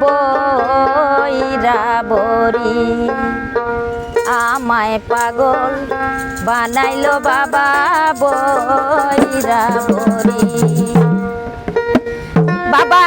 বইরা বরি আমায় পাগল বানাইল বাবা বইরা বরি বাবা